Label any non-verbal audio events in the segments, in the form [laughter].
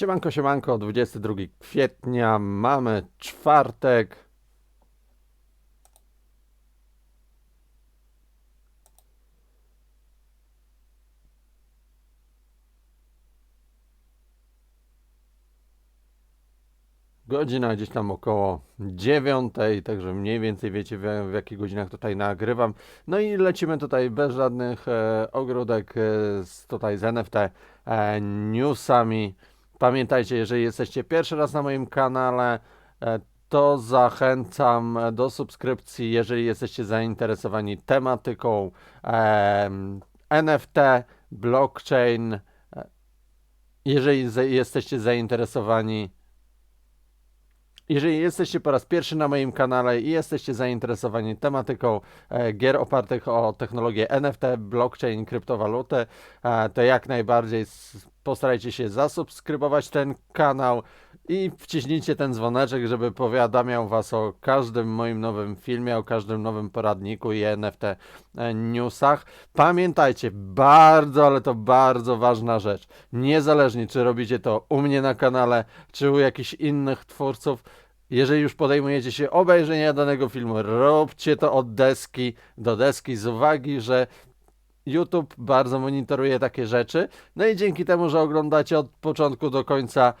Siemanko, siemanko, 22 kwietnia, mamy czwartek. Godzina gdzieś tam około dziewiątej, także mniej więcej wiecie w, w jakich godzinach tutaj nagrywam. No i lecimy tutaj bez żadnych e, ogródek e, z, tutaj z NFT e, newsami. Pamiętajcie, jeżeli jesteście pierwszy raz na moim kanale, e, to zachęcam do subskrypcji, jeżeli jesteście zainteresowani tematyką em, NFT, blockchain. e, Jeżeli jesteście zainteresowani jeżeli jesteście po raz pierwszy na moim kanale i jesteście zainteresowani tematyką e, gier opartych o technologię NFT, blockchain, kryptowaluty, e, to jak najbardziej postarajcie się zasubskrybować ten kanał i wciśnijcie ten dzwoneczek, żeby powiadamiał Was o każdym moim nowym filmie, o każdym nowym poradniku i NFT e, newsach. Pamiętajcie, bardzo, ale to bardzo ważna rzecz. Niezależnie czy robicie to u mnie na kanale, czy u jakichś innych twórców, jeżeli już podejmujecie się obejrzenia danego filmu, róbcie to od deski do deski z uwagi, że YouTube bardzo monitoruje takie rzeczy. No i dzięki temu, że oglądacie od początku do końca,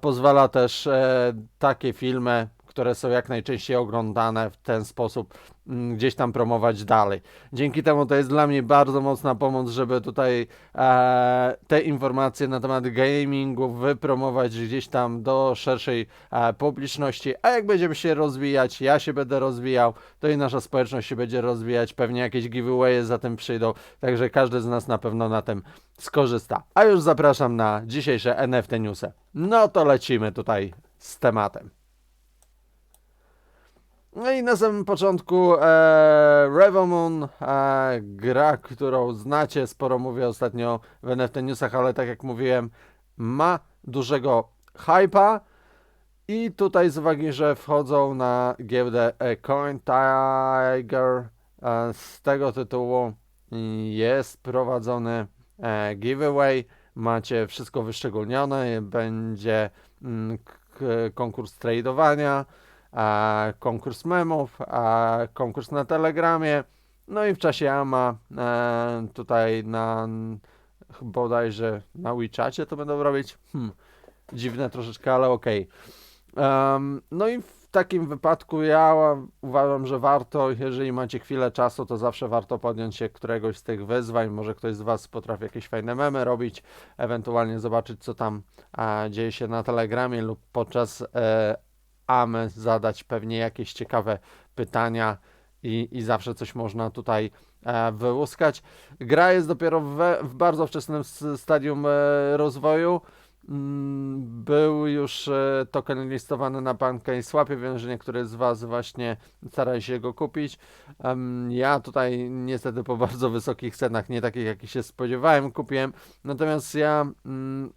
pozwala też e, takie filmy, które są jak najczęściej oglądane w ten sposób mm, gdzieś tam promować dalej. Dzięki temu to jest dla mnie bardzo mocna pomoc, żeby tutaj e, te informacje na temat gamingu wypromować gdzieś tam do szerszej e, publiczności. A jak będziemy się rozwijać, ja się będę rozwijał, to i nasza społeczność się będzie rozwijać. Pewnie jakieś giveawaye za tym przyjdą, także każdy z nas na pewno na tym skorzysta. A już zapraszam na dzisiejsze NFT newsy. No to lecimy tutaj z tematem. No i na samym początku e, e, gra, którą znacie, sporo mówię ostatnio w NFT Newsach, ale tak jak mówiłem, ma dużego hypa i tutaj z uwagi, że wchodzą na giełdę e, Coin Tiger, e, z tego tytułu jest prowadzony e, giveaway, macie wszystko wyszczególnione, będzie mm, konkurs tradowania, konkurs memów, a konkurs na Telegramie, no i w czasie AMA e, tutaj na bodajże na WeChacie to będą robić. Hmm, dziwne troszeczkę, ale okej. Em, no i w takim wypadku ja uważam, że warto, jeżeli macie chwilę czasu, to zawsze warto podjąć się któregoś z tych wyzwań. Może ktoś z Was potrafi jakieś fajne memy robić, ewentualnie zobaczyć, co tam e, dzieje się na Telegramie lub podczas e, AMY zadać pewnie jakieś ciekawe pytania i, i zawsze coś można tutaj e, wyłuskać. Gra jest dopiero we, w bardzo wczesnym stadium e, rozwoju. Mm, Był już e, token listowany na PancakeSwapie, wiem, że niektórzy z Was właśnie starają się go kupić. Ja tutaj niestety po [laughs] bardzo wysokich cenach, nie takich jakich się spodziewałem, kupiłem. Natomiast ja mm,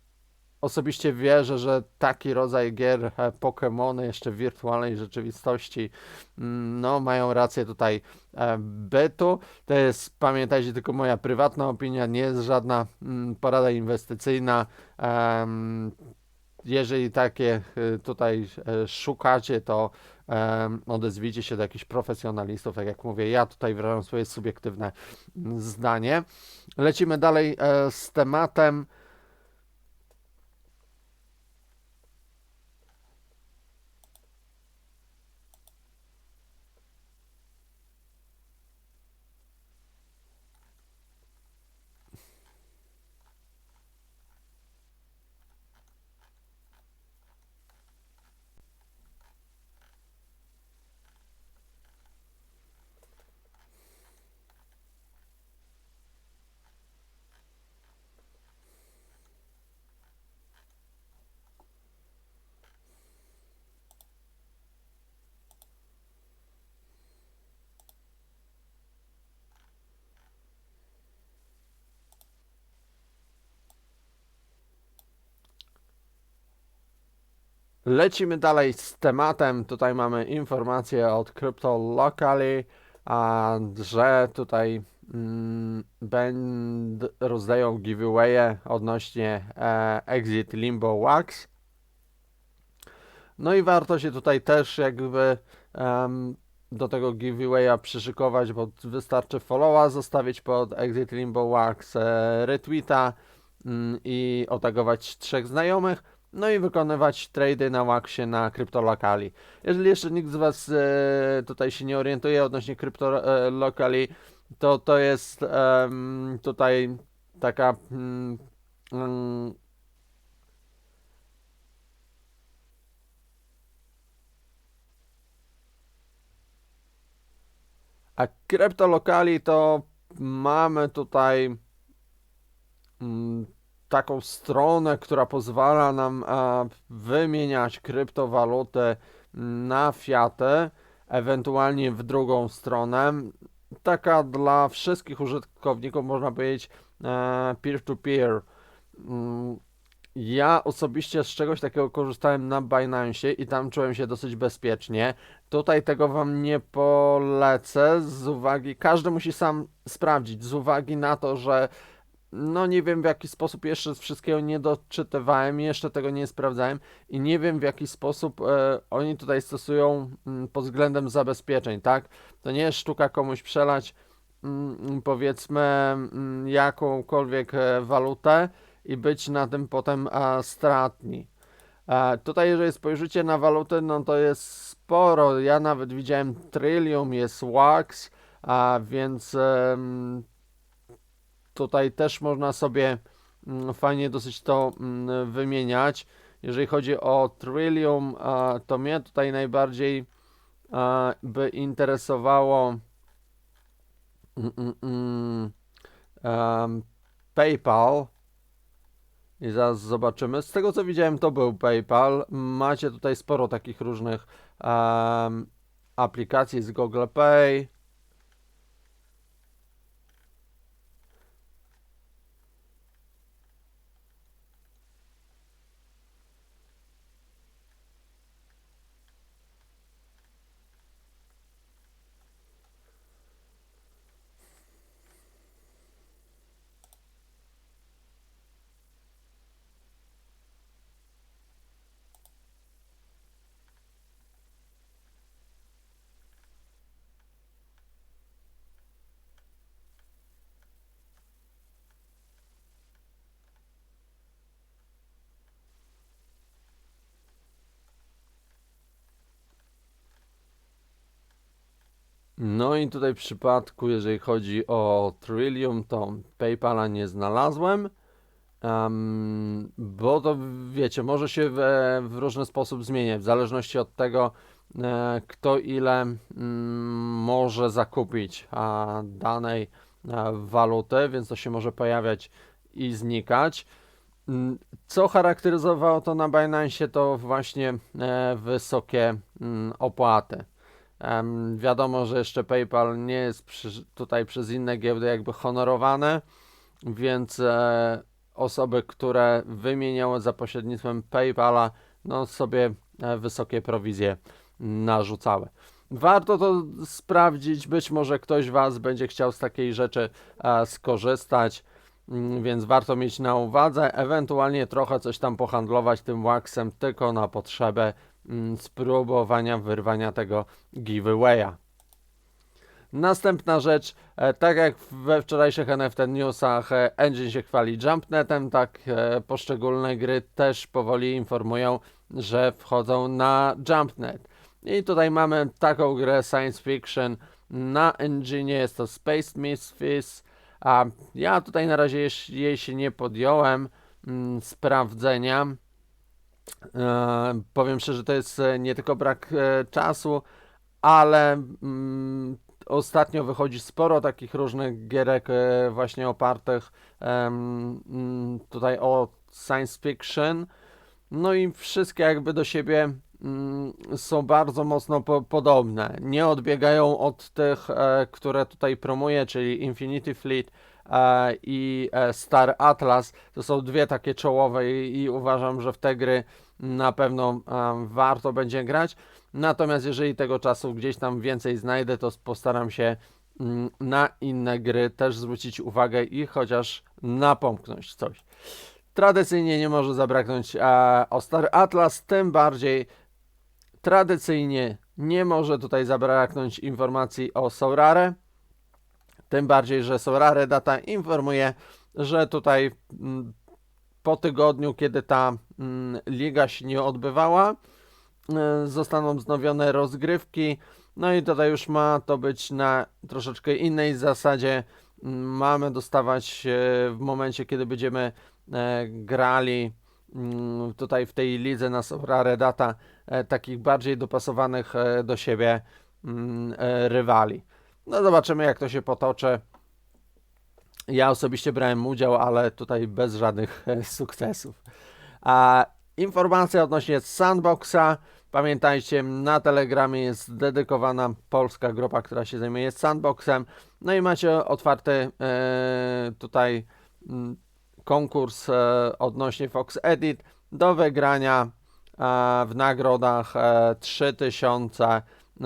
osobiście wierzę, że taki rodzaj gier, e, Pokémony jeszcze w wirtualnej rzeczywistości, mm, no mają rację tutaj e, bytu. To jest, pamiętajcie, tylko moja prywatna opinia, nie jest żadna mm, porada inwestycyjna. Jeżeli takie e, tutaj szukacie, to odezwijcie się do jakichś profesjonalistów. Tak jak mówię, ja tutaj wyrażam swoje subiektywne mm, zdanie. Lecimy dalej z tematem. Lecimy dalej z tematem. Tutaj mamy informację od Crypto Locally, a, że tutaj mm, będ, rozdają giveawaye odnośnie e, Exit Limbo Wax. No i warto się tutaj też jakby em, do tego giveawaya przyszykować, bo wystarczy followa zostawić pod Exit Limbo Wax, e, retweeta mm, i otagować trzech znajomych, no i wykonywać trady na Waxie na kryptolokali. Jeżeli jeszcze nikt z Was e, tutaj się nie orientuje odnośnie kryptolokali, to to jest em, tutaj taka mm, mm, A kryptolokali to mamy tutaj mm, taką stronę, która pozwala nam e, wymieniać kryptowaluty na fiaty, ewentualnie w drugą stronę. Taka dla wszystkich użytkowników, można powiedzieć, e, peer-to-peer. Mm, Ja osobiście z czegoś takiego korzystałem na Binance i tam czułem się dosyć bezpiecznie. Tutaj tego wam nie polecę z uwagi, każdy musi sam sprawdzić, z uwagi na to, że no nie wiem w jaki sposób jeszcze wszystkiego nie doczytywałem, jeszcze tego nie sprawdzałem i nie wiem w jaki sposób e, oni tutaj stosują mm, pod względem zabezpieczeń, tak? To nie jest sztuka komuś przelać mm, powiedzmy mm, jakąkolwiek e, walutę i być na tym potem e, stratni. E, tutaj jeżeli spojrzycie na waluty, no to jest sporo. Ja nawet widziałem Trillium, jest Wax, a więc em, tutaj też można sobie mm, fajnie dosyć to mm, wymieniać. Jeżeli chodzi o Trillium, to mnie tutaj najbardziej by interesowało mm, PayPal. I zaraz zobaczymy. Z tego co widziałem, to był PayPal. Macie tutaj sporo takich różnych aplikacji z Google Pay. No i tutaj w przypadku, jeżeli chodzi o Trillium, to PayPala nie znalazłem, em, bo to wiecie, może się w, w różny sposób zmieniać, w zależności od tego, e, kto ile mm, może zakupić a, danej e, waluty, więc to się może pojawiać i znikać. Mm, Co charakteryzowało to na Binance, to właśnie e, wysokie mm, opłaty. Em, wiadomo, że jeszcze PayPal nie jest przy, tutaj przez inne giełdy jakby honorowane, więc e, osoby, które wymieniały za pośrednictwem PayPala, no sobie e, wysokie prowizje narzucały. Warto to sprawdzić, być może ktoś Was będzie chciał z takiej rzeczy e, skorzystać, mm, więc warto mieć na uwadze, ewentualnie trochę coś tam pohandlować tym waxem tylko na potrzebę spróbowania wyrwania tego giveawaya. Następna rzecz, e, tak jak we wczorajszych NFT newsach e, engine się chwali jumpnetem, tak e, poszczególne gry też powoli informują, że wchodzą na jumpnet. I tutaj mamy taką grę science fiction na engine, jest to Space Misfits, a ja tutaj na razie jej się nie podjąłem mm, sprawdzenia. E, powiem szczerze, to jest e, nie tylko brak e, czasu, ale mm, ostatnio wychodzi sporo takich różnych gierek właśnie opartych mm, tutaj o science fiction. No i wszystkie jakby do siebie mm, są bardzo mocno po, podobne. Nie odbiegają od tych, które tutaj promuję, czyli Infinity Fleet i e, Star Atlas. To są dwie takie czołowe i, uważam, że w te gry na pewno e, warto będzie grać. Natomiast jeżeli tego czasu gdzieś tam więcej znajdę, to postaram się mm, na inne gry też zwrócić uwagę i chociaż napomknąć coś. Tradycyjnie nie może zabraknąć e, o Star Atlas, tym bardziej tradycyjnie nie może tutaj zabraknąć informacji o Sorare. Tym bardziej, że Sorare Data informuje, że tutaj mm, po tygodniu, kiedy ta mm, liga się nie odbywała, e, zostaną wznowione rozgrywki. No i tutaj już ma to być na troszeczkę innej zasadzie. Mm, Mamy dostawać e, w momencie, kiedy będziemy e, grali tutaj w tej lidze na Sorare Data takich bardziej dopasowanych do siebie rywali. No zobaczymy jak to się potoczy. Ja osobiście brałem udział, ale tutaj bez żadnych e, sukcesów. A informacja odnośnie Sandboxa. Pamiętajcie, na Telegramie jest dedykowana polska grupa, która się zajmuje Sandboxem. No i macie otwarty e, tutaj mm, konkurs e, odnośnie Fox Edit do wygrania e, w nagrodach e, 3000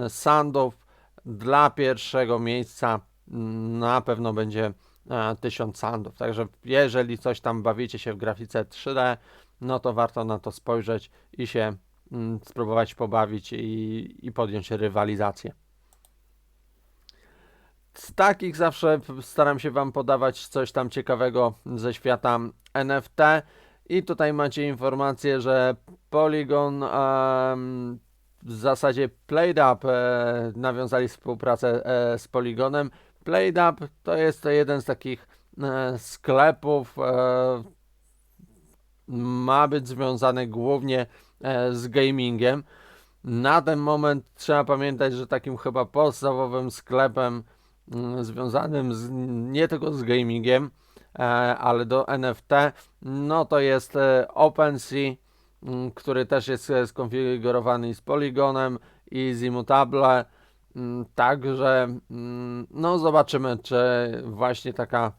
sandów. Dla pierwszego miejsca mm, na pewno będzie e, 1000 sandów. Także jeżeli coś tam bawicie się w grafice 3D, no to warto na to spojrzeć i się mm, spróbować pobawić i, i podjąć rywalizację. Z takich zawsze staram się Wam podawać coś tam ciekawego ze świata NFT. I tutaj macie informację, że Polygon em, w zasadzie PlayDub e, nawiązali współpracę e, z Polygonem. PlayDub to jest to jeden z takich e, sklepów, e, ma być związany głównie e, z gamingiem. Na ten moment trzeba pamiętać, że takim chyba podstawowym sklepem mm, związanym z, nie tylko z gamingiem, e, ale do NFT, no to jest e, OpenSea, który też jest e, skonfigurowany z Polygonem i z Immutable. Mm, Także no zobaczymy, czy właśnie taka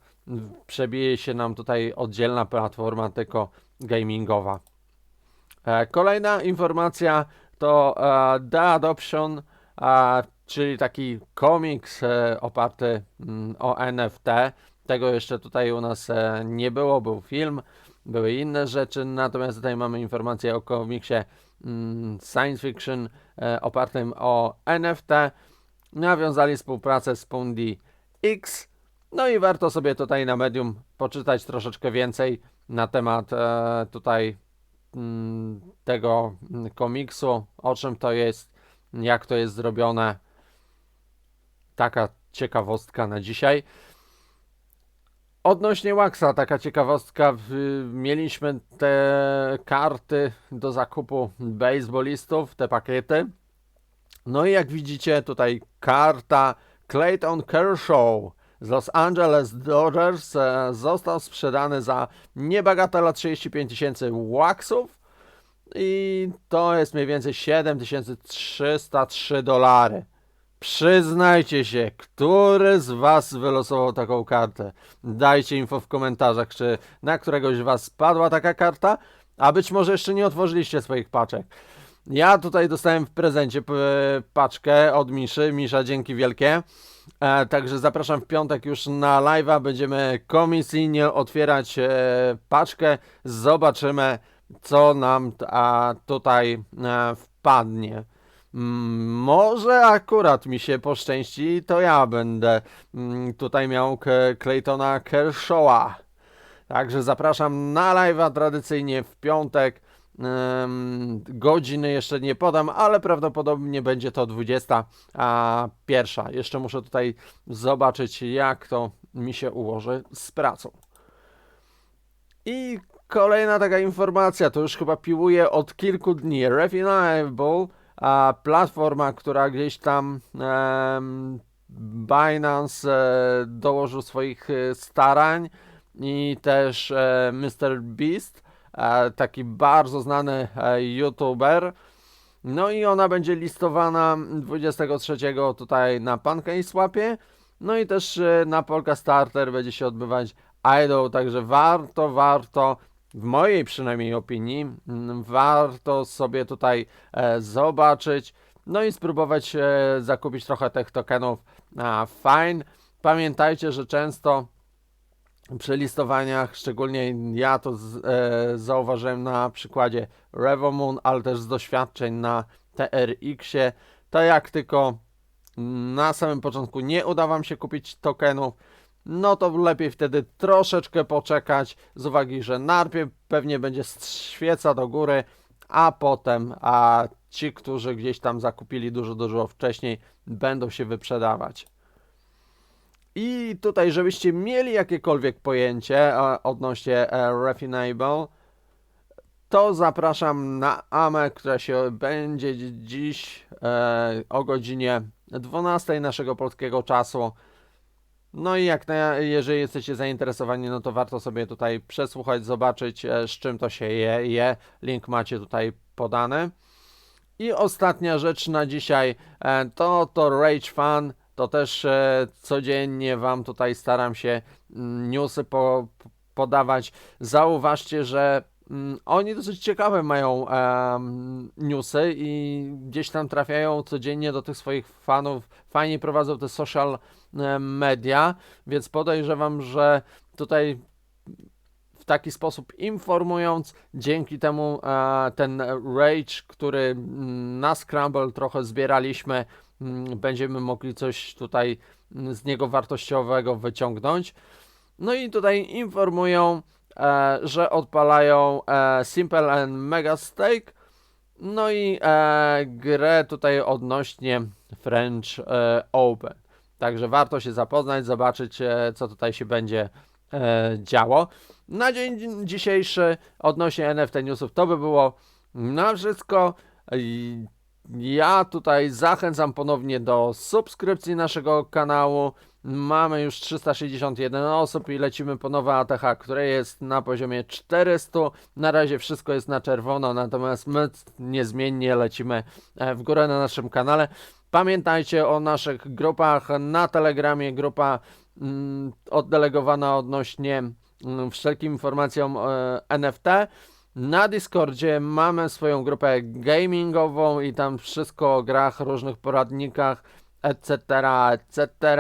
przebije się nam tutaj oddzielna platforma tylko gamingowa. E, Kolejna informacja to e, The Adoption, czyli taki komiks oparty o NFT. Tego jeszcze tutaj u nas nie było, był film, były inne rzeczy, natomiast tutaj mamy informację o komiksie mm, science fiction e, opartym o NFT. Nawiązali współpracę z Pundi X. No i warto sobie tutaj na medium poczytać troszeczkę więcej na temat e, tutaj mm, tego mm, komiksu, o czym to jest, jak to jest zrobione. Taka ciekawostka na dzisiaj. Odnośnie Waxa, taka ciekawostka, mieliśmy te karty do zakupu baseballistów, te pakiety. No i jak widzicie tutaj karta Clayton Kershaw z Los Angeles Dodgers e, został sprzedany za niebagatela 35 tysięcy waxów i to jest mniej więcej 7303 dolary. Przyznajcie się, który z Was wylosował taką kartę? Dajcie info w komentarzach, czy na któregoś z Was spadła taka karta, a być może jeszcze nie otworzyliście swoich paczek. Ja tutaj dostałem w prezencie paczkę od Miszy. Misza, dzięki wielkie. E, także zapraszam w piątek już na live'a. Będziemy komisyjnie otwierać e, paczkę. Zobaczymy, co nam a, tutaj e, wpadnie. Może akurat mi się poszczęści, to ja będę mm, tutaj miał Claytona Kershawa. Także zapraszam na live'a tradycyjnie w piątek. Godziny jeszcze nie podam, ale prawdopodobnie będzie to 20, a pierwsza. Jeszcze muszę tutaj zobaczyć, jak to mi się ułoży z pracą. I kolejna taka informacja, to już chyba piłuję od kilku dni. Refinable, platforma, która gdzieś tam Binance e, dołożył swoich e, starań i też e, Mr. Beast, taki bardzo znany youtuber. No i ona będzie listowana 23 tutaj na PancakeSwapie. No i też na Polka Starter będzie się odbywać Idol, także warto, warto, w mojej przynajmniej opinii, mm, warto sobie tutaj e, zobaczyć, no i spróbować e, zakupić trochę tych tokenów fine. Pamiętajcie, że często przy listowaniach, szczególnie ja to z, e, zauważyłem na przykładzie Revomoon, ale też z doświadczeń na TRX-ie, to jak tylko na samym początku nie uda Wam się kupić tokenów, no to lepiej wtedy troszeczkę poczekać, z uwagi, że najpierw pewnie będzie świeca do góry, a potem a ci, którzy gdzieś tam zakupili dużo, dużo wcześniej, będą się wyprzedawać. I tutaj, żebyście mieli jakiekolwiek pojęcie e, odnośnie e, Refinable, to zapraszam na AME, która się będzie dzi- dziś e, o godzinie 12 naszego polskiego czasu. No i jak na, jeżeli jesteście zainteresowani, no to warto sobie tutaj przesłuchać, zobaczyć e, z czym to się je, je. Link macie tutaj podany. I ostatnia rzecz na dzisiaj e, to to Rage Fan. To też e, codziennie Wam tutaj staram się mm, newsy po, podawać. Zauważcie, że oni dosyć ciekawe mają em, newsy i gdzieś tam trafiają codziennie do tych swoich fanów. Fajnie prowadzą te social media, więc podejrzewam, że tutaj w taki sposób informując, dzięki temu e, ten rage, który mm, na Scramble trochę zbieraliśmy, mm, będziemy mogli coś tutaj mm, z niego wartościowego wyciągnąć. No i tutaj informują, e, że odpalają e, Simple and Mega Stake. No i e, grę tutaj odnośnie French e, Open. Także warto się zapoznać, zobaczyć, e, co tutaj się będzie e, działo. Na dzień dzi- dzisiejszy odnośnie NFT newsów to by było na wszystko. Ja tutaj zachęcam ponownie do subskrypcji naszego kanału. Mamy już 361 osób i lecimy po nowe ATH, które jest na poziomie 400. Na razie wszystko jest na czerwono, natomiast my niezmiennie lecimy e, w górę na naszym kanale. Pamiętajcie o naszych grupach na Telegramie, grupa mm, oddelegowana odnośnie mm, wszelkim informacjom e, NFT. Na Discordzie mamy swoją grupę gamingową i tam wszystko o grach, różnych poradnikach, etc., etc.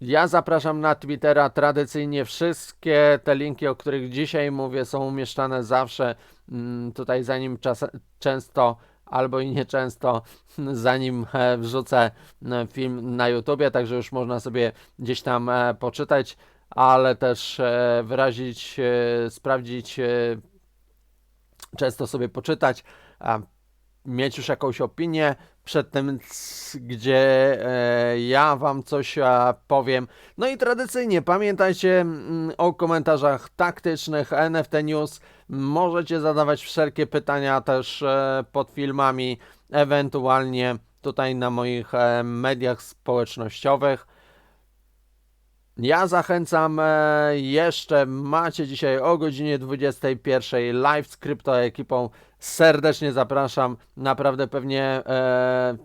Ja zapraszam na Twittera. Tradycyjnie wszystkie te linki, o których dzisiaj mówię, są umieszczane zawsze mm, tutaj, zanim czas, często albo i nieczęsto, zanim e, wrzucę e, film na YouTubie, także już można sobie gdzieś tam e, poczytać, ale też e, wyrazić, e, sprawdzić, e, często sobie poczytać, mieć już jakąś opinię przed tym, gdzie ja wam coś powiem. No i tradycyjnie pamiętajcie o komentarzach taktycznych NFT News. Możecie zadawać wszelkie pytania też pod filmami, ewentualnie tutaj na moich mediach społecznościowych. Ja zachęcam e, jeszcze, macie dzisiaj o godzinie 21 live z krypto ekipą. Serdecznie zapraszam, naprawdę pewnie e,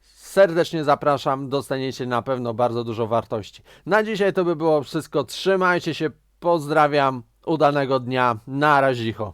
serdecznie zapraszam, dostaniecie na pewno bardzo dużo wartości. Na dzisiaj to by było wszystko, trzymajcie się, pozdrawiam, udanego dnia, na razicho.